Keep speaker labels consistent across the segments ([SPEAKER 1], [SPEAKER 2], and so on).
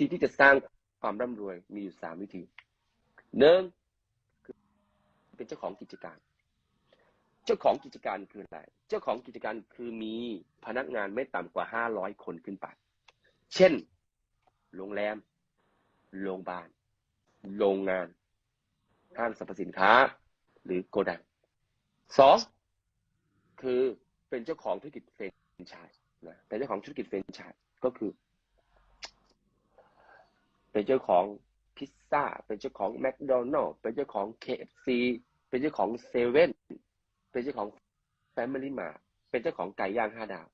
[SPEAKER 1] ธีที่จะสร้างความร่ำรวยมีอยู่สามวิธีหนึ่งคือเป็นเจ้าของกิจการ เจ้าของกิจการคืออะไร เจ้าของกิจการคือมีพนักงานไม่ต่ำกว่าห้าร้อยคนขึ้นไป เช่น โรงแรม โรงพยาบาล โรงงาน ห้างสรรพสินค้า หรือโกดังสองคือเป็นเจ้าของธุรกิจเฟรนไชส์นะเป็นเจ้าของธุรกิจเฟรนไชส์ก็คือ เป็นเจ้าของพิซซ่า เป็นเจ้าของแมคโดนัลล์เป็นเจ้าของ KFC เป็นเจ้าของเซเว่นเป็นเจ้าของแฟมิลี่มาเป็นเจ้าของไก่ย่างห้าดาว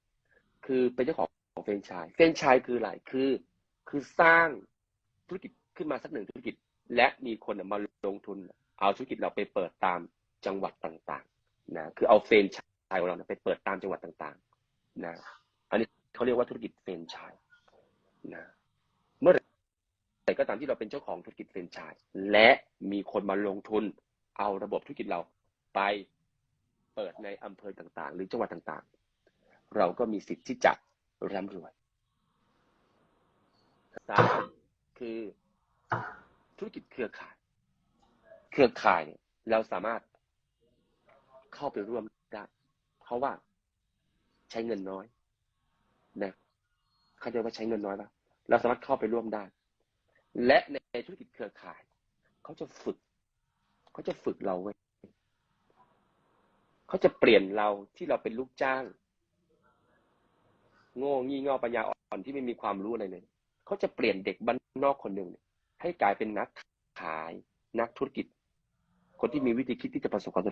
[SPEAKER 1] คือเป็นเจ้าของเฟรนชส์เฟรนชส์คืออะไรคือ คือสร้างธุรกิจขึ้นมาสักหนึ่งธุรกิจ และมีคนมาลงทุน เอาธุรกิจเราไปเปิดตามจังหวัดต่างๆนะคือเอาเฟรนชส์ของเราไปเปิดตามจังหวัดต่างๆนะอันนี้เขาเรียกว่าธุรกิจเฟรนชส์นะ ไหร่ก็ตามที่เราเป็นเจ้าของธุรกิจเฟรนไชส์และมีคนมาลงทุนเอาระบบธุรกิจเราไปเปิดในอำเภอต่างๆ หรือจังหวัดต่างๆ เราก็มีสิทธิ์ที่จะร่ำรวยสามคือธุรกิจเครือข่าย เครือข่ายเนี่ยเราสามารถเข้าไปร่วมได้ เพราะว่าใช้เงินน้อยนะเข้าใจว่าใช้เงินน้อยปะเราสามารถเข้าไปร่วมได้ และในธุรกิจเครือข่าย เขาจะฝึก เขาจะฝึกเราไว้ยเขาจะเปลี่ยนเราที่เราเป็นลูกจ้าง โง่งี่เง่าปัญญาอ่อนที่ไม่มีความรู้อะไรเลย เขาจะเปลี่ยนเด็กบ้านนอกคนหนึ่งให้กลายเป็นนักขายนักธุรกิจ คนที่มีวิธีคิดที่จะประสบความสำเร็จ